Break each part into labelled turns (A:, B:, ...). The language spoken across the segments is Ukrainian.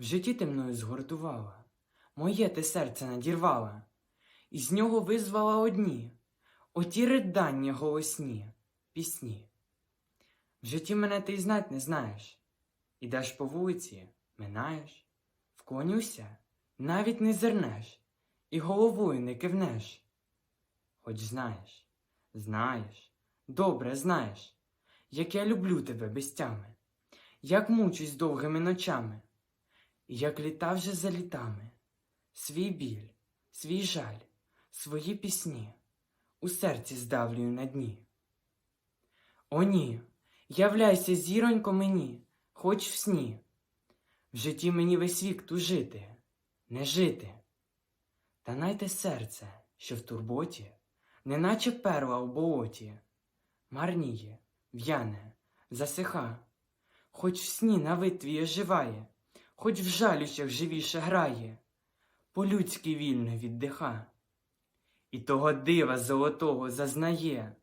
A: В житті ти мною згортувала, моє ти серце надірвала, і з нього визвала одні, оті ридання голосні, пісні. В житті мене ти й знать не знаєш, ідеш по вулиці, минаєш, вклонюся, навіть не зернеш, і головою не кивнеш. Хоч знаєш, знаєш, добре знаєш, як я люблю тебе без тями. Як мучусь довгими ночами, як літа вже за літами, свій біль, свій жаль, свої пісні у серці здавлюю на дні. О, ні, являйся, зіронько, мені, хоч в сні. В житті мені весь вік тужити, не жити. Та найте серце, що в турботі, неначе перла в болоті, марніє, в'яне, засиха. Хоч в сні на витві оживає, хоч в жалючах живіше грає, по-людськи вільно віддиха. І того дива золотого зазнає,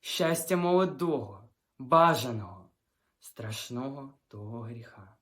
A: щастя молодого, бажаного, страшного того гріха.